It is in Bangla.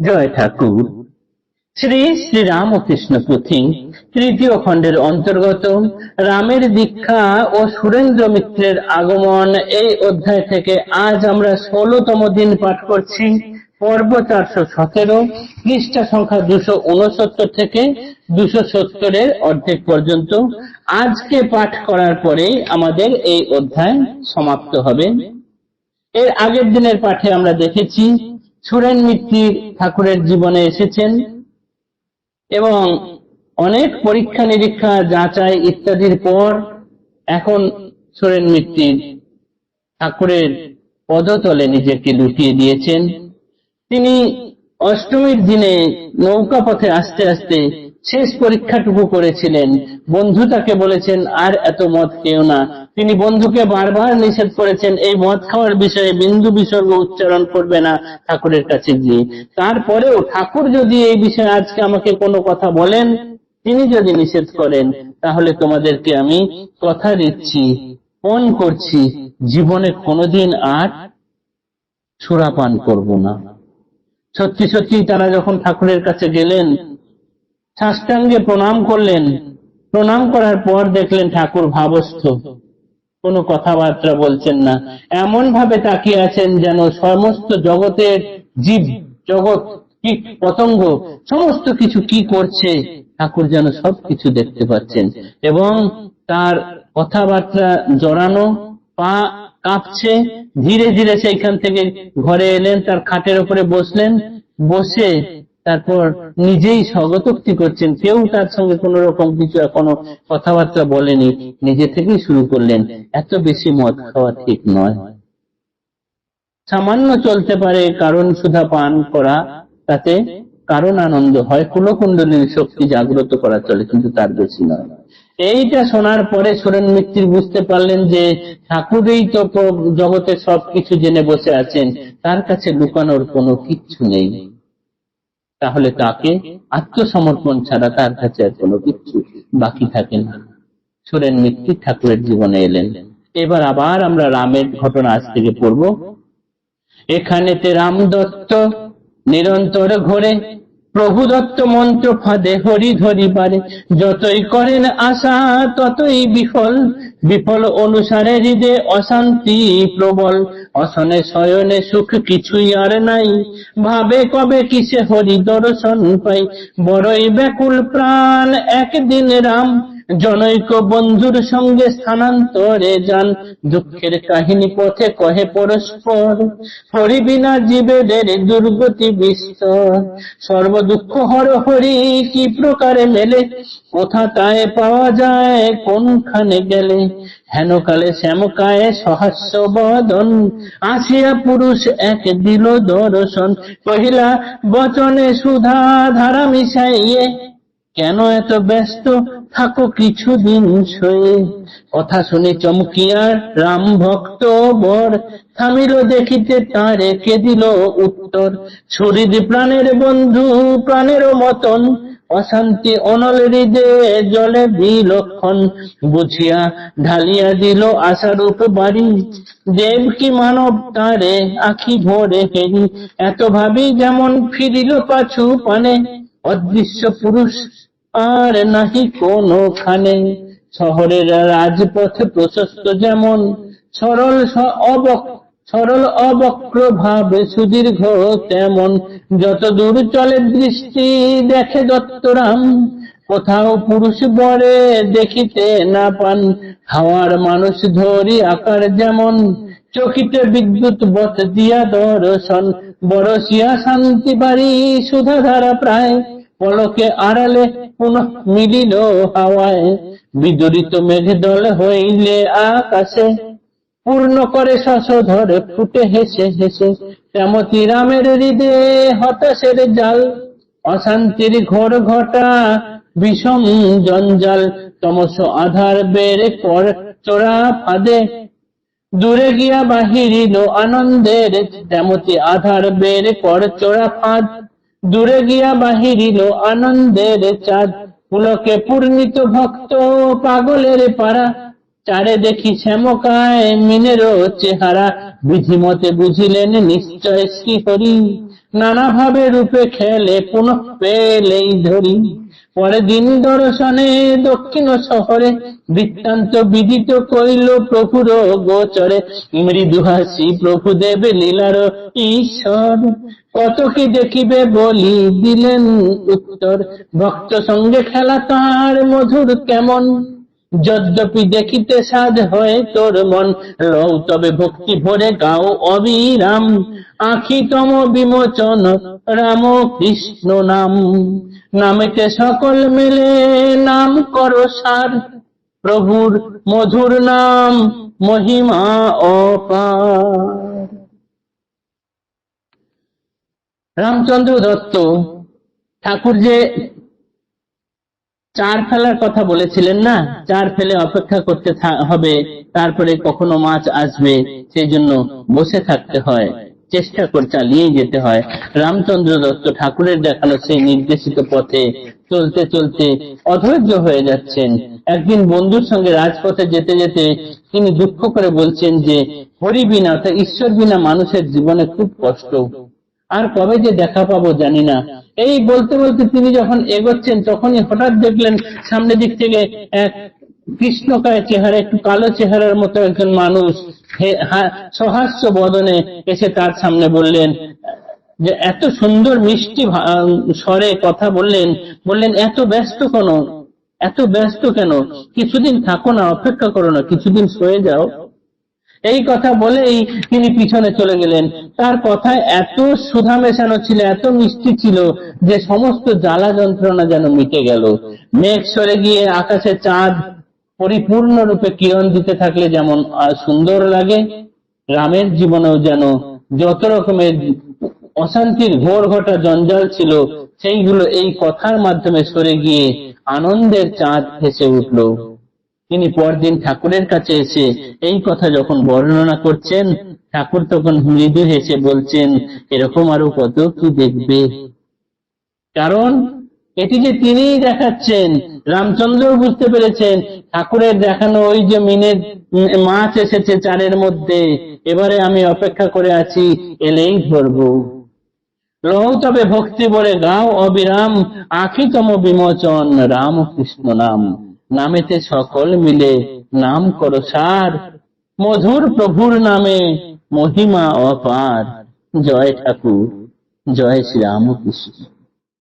জয় ঠাকুর শ্রী শ্রী রামকৃষ্ণ পুঁথি তৃতীয় খণ্ডের অন্তর্গত রামের দীক্ষা ও সুরেন্দ্র মিত্রের আগমন এই অধ্যায় থেকে আজ আমরা ষোলতম দিন পাঠ করছি, পর্ব চারশো সতেরো, পৃষ্ঠা সংখ্যা দুশো উনসত্তর থেকে দুশো সত্তরের অর্ধেক পর্যন্ত। আজকে পাঠ করার পরে আমাদের এই অধ্যায় সমাপ্ত হবে। এর আগের দিনের পাঠে আমরা দেখেছি সুরেন মিত্তির ঠাকুরের জীবনে এসেছেন এবং অনেক পরীক্ষা নিরীক্ষা যাচাই ইত্যাদির পর এখন সুরেন মিত্তির ঠাকুরের পদতলে নিজেকে লুটিয়ে দিয়েছেন। তিনি অষ্টমীর দিনে নৌকা পথে আস্তে আস্তে শেষ পরীক্ষাটুকু করেছিলেন। বন্ধু তাকে বলেছেন, আর এত মদ খেও না। তিনি বন্ধুকে বারবার নিষেধ করেছেন, এই মদ খাওয়ার বিষয়ে বিন্দু বিসর্গ উচ্চারণ করবে না ঠাকুরের কাছে গিয়ে। তারপরেও ঠাকুর যদি এই বিষয়ে আজকে আমাকে কোনো কথা বলেন, তিনি যদি নিষেধ করেন, তাহলে তোমাদেরকে আমি কথা দিচ্ছি পণ করছি, জীবনে কোনোদিন আর সুরাপান করব না। সত্যি সত্যি তারা যখন ঠাকুরের কাছে গেলেন সাষ্টাঙ্গে প্রণাম করলেন। প্রণাম করার পর দেখলেন ঠাকুর ভাবস্থ। কোনো কথাবার্তা বলছেন না। এমন ভাবে তাকিয়ে আছেন যেন সমস্ত জগতের জীব, জগৎ কীট পতঙ্গ, সমস্ত কিছু কি করছে, ঠাকুর যেন সব কিছু দেখতে পাচ্ছেন। এবং তার কথাবার্তা জড়ানো, পা কাঁপছে। ধীরে ধীরে সেইখান থেকে ঘরে এলেন, তার খাটের উপরে বসলেন। বসে তারপর নিজেই স্বগতোক্তি করছেন। কেউ তার সঙ্গে কোন রকম কিছু এখনও কথাবার্তা বলেনি। নিজে থেকেই শুরু করলেন। এত বেশি মদ খাওয়া ঠিক নয়। সামান্য চলতে পারে কারণ সুধা পান করা, তাতে কারণ আনন্দ হয়, কুলকুণ্ডলীর শক্তি জাগ্রত করা চলে, কিন্তু তার বেশি নয়। এইটা শোনার পরে সোরেন মিত্তির বুঝতে পারলেন যে ঠাকুরেই তো জগতের সবকিছু জেনে বসে আছেন, তার কাছে লুকানোর কোনো কিচ্ছু নেই। তাহলে তাকে আত্মসমর্পণ ছাড়া তার কাছে আর কোনো কিছু বাকি থাকে না। সুরেন মিত্তি ঠাকুরের জীবনে এলেন। এবার আবার আমরা রামের ঘটনা আজ থেকে পড়ব। এখানেতে রাম দত্ত নিরন্তর ঘোরে প্রভু দত্ত মন্ত্র ফাঁদে হরি ধরি পারে। যতই করেন আশা, ততই বিফল। বিফল অনুসারে হৃদে অশান্তি প্রবল। অসনে শয়নে সুখ কিছুই আর নাই। ভাবে কবে কিসে হরি দর্শন পাই। বড়ই ব্যাকুল প্রাণ একদিন রাম। জনৈক বন্ধুর সঙ্গে স্থানান্তরে যান। দুঃখের কাহিনী পথে কহে পরস্পর হরি বিনা জীবেদের দুর্গতি বিস্তর। সর্ব দুঃখ হর হরি কি প্রকারে মেলে, কোথা তায় পাওয়া যায় কোনখানে গেলে। হেন কালে শ্যামকায় সহাস্য বদন, আসিয়া পুরুষ এক দিল দর্শন। কহিলা, বচনে সুধা ধারা মিশাইয়ে, কেন এত ব্যস্ত? থাকো কিছুদিন সয়ে। কথা শুনে চমকিয়ার রাম ভক্ত বর থামিল দেখিতে তারে কে দিল উত্তর। শরীর প্রাণের বন্ধু, প্রাণের মতন, অশান্তি অনল হৃদে জলে বিলক্ষণ। বুঝিয়া ঢালিয়া দিল আশারূপ বাড়ি। দেব কি মানব তারে আখি ভরে হেরি। এত ভাবি যেমন ফিরিল পাছু পানে। অদৃশ্য পুরুষ আর নাহি কোনখানে। শহরের রাজপথ প্রশস্ত যেমন, সরল সরল অবক্র ভাবে সুদীর্ঘ তেমন। যত দূর চলে দৃষ্টি দেখে দত্তরাম, কোথাও পুরুষ বরে দেখিতে না পান। হাওয়ার মানুষ ধরি আকার যেমন, চকিতে বিদ্যুৎ বত দিয়া দর্শন। বরসিয়া শান্তি বাড়ি সুধা ধারা প্রায়। পলকে আড়ালে পুনঃ মিলিল হাওয়ায়। বিদরিত মেঘ দল হইলে আকাশে। পূর্ণ করে ধরে ফুটে হেসে হেসে। তেমতি রামের হৃদে হতাশের জাল। অশান্তির ঘোর ঘটা বিষম জঞ্জাল। তমস আধার বেড়ে কর চোরা ফাঁদে। দূরে গিয়া বাহিরিল আনন্দের। তেমতি আধার বের কর চোরা ফাঁদ। দূরে গিয়া বাহিরিল আনন্দের চাঁদ। পুলকে পূর্ণিত ভক্ত পাগলের পাড়া। চারে দেখি শ্যামকায় মিনেরও চেহারা। বিধিমতে বুঝিলেন নিশ্চয় শ্রীহরি। নানাভাবে রূপে খেলে পুনঃ পেলেই ধরি। পরে দিন দর্শনে দক্ষিণ শহরে বৃত্তান্ত বিদিত কইল প্রভুর গোচরে, মৃদু হাসি প্রভু দেবে লীলার ঈশ্বর। কত কি দেখিবে বলি দিলেন উত্তর, ভক্ত সঙ্গে খেলা তার মধুর কেমন? যদ্যপি দেখিতে সাধ হয় তোর মন, লও তবে ভক্তি ভরে গাও অবিরাম। আখি তম বিমোচন, রাম কৃষ্ণ নাম। নামেতে সকল মেলে, নাম করো সার। প্রভুর মধুর নাম, মহিমা অপার। রামচন্দ্র দত্ত ঠাকুর যে চার ফেলার কথা বলেছিলেন না? চার ফেলে অপেক্ষা করতে হবে। তারপরে কখনো মাছ আসবে। সেই জন্য বসে থাকতে হয়। চেষ্টা করে চালিয়ে যেতে হয়। রামচন্দ্র দত্ত ঠাকুরের দেখানো সেই নির্দেশিত পথে চলতে চলতে অধৈর্য হয়ে যাচ্ছেন। একদিন বন্ধুর সঙ্গে রাজপথে যেতে যেতে তিনি দুঃখ করে বলছেন যে, হরি বিনা অর্থাৎ ঈশ্বর বিনা মানুষের জীবনে খুব কষ্ট। আর কবে যে দেখা পাবো জানি না। এই বলতে বলতে তিনি যখন এগোচ্ছেন, তখনই হঠাৎ দেখলেন সামনের দিক থেকে এক কৃষ্ণকায় চেহারা, একটু কালো চেহারার মতো একজন মানুষ সহাস্য বদনে এসে তার সামনে বললেন, যে এত সুন্দর মিষ্টি স্বরে কথা বললেন বললেন, এত ব্যস্ত কেন? এত ব্যস্ত কেন? কিছুদিন থাকো না, অপেক্ষা করো না, কিছুদিন সয়ে যাও। এই কথা বলেই তিনি পিছনে চলে গেলেন। তার কথায় এত সুধা মেশানো ছিল, এত মিষ্টি ছিল যে সমস্ত জ্বালা যন্ত্রণা যেন মিটে গেল। মেঘ সরে গিয়ে আকাশে চাঁদ পরিপূর্ণ রূপে কিরণ দিতে থাকলে যেমন সুন্দর লাগে, রামের জীবনেও যেন যত রকমের অশান্তির ঘোর ঘটা জঞ্জাল ছিল, সেইগুলো এই কথার মাধ্যমে সরে গিয়ে আনন্দের চাঁদ ভেসে উঠল। তিনি পরদিন ঠাকুরের কাছে এসে এই কথা যখন বর্ণনা করছেন, ঠাকুর তখন মৃদু হেসে বলছেন, এরকম আরও কত কি দেখবে? কারণ এটি যে তিনি দেখাচ্ছেন রামচন্দ্র বুঝতে পেরেছেন, ঠাকুরের দেখানো ওই যে মিনের মাছ এসেছে চারের মধ্যে, এবারে আমি অপেক্ষা করে আছি, এলেই ধরবো। লহু তবে ভক্তি বলে গাও অবিরাম, আখিতম বিমোচন রাম কৃষ্ণ নাম। নামেতে সকল মিলে নাম করো সার। মধুর প্রভুর নামে মহিমা অপার। জয় ঠাকুর, জয় শ্রী রামকৃষ্ণ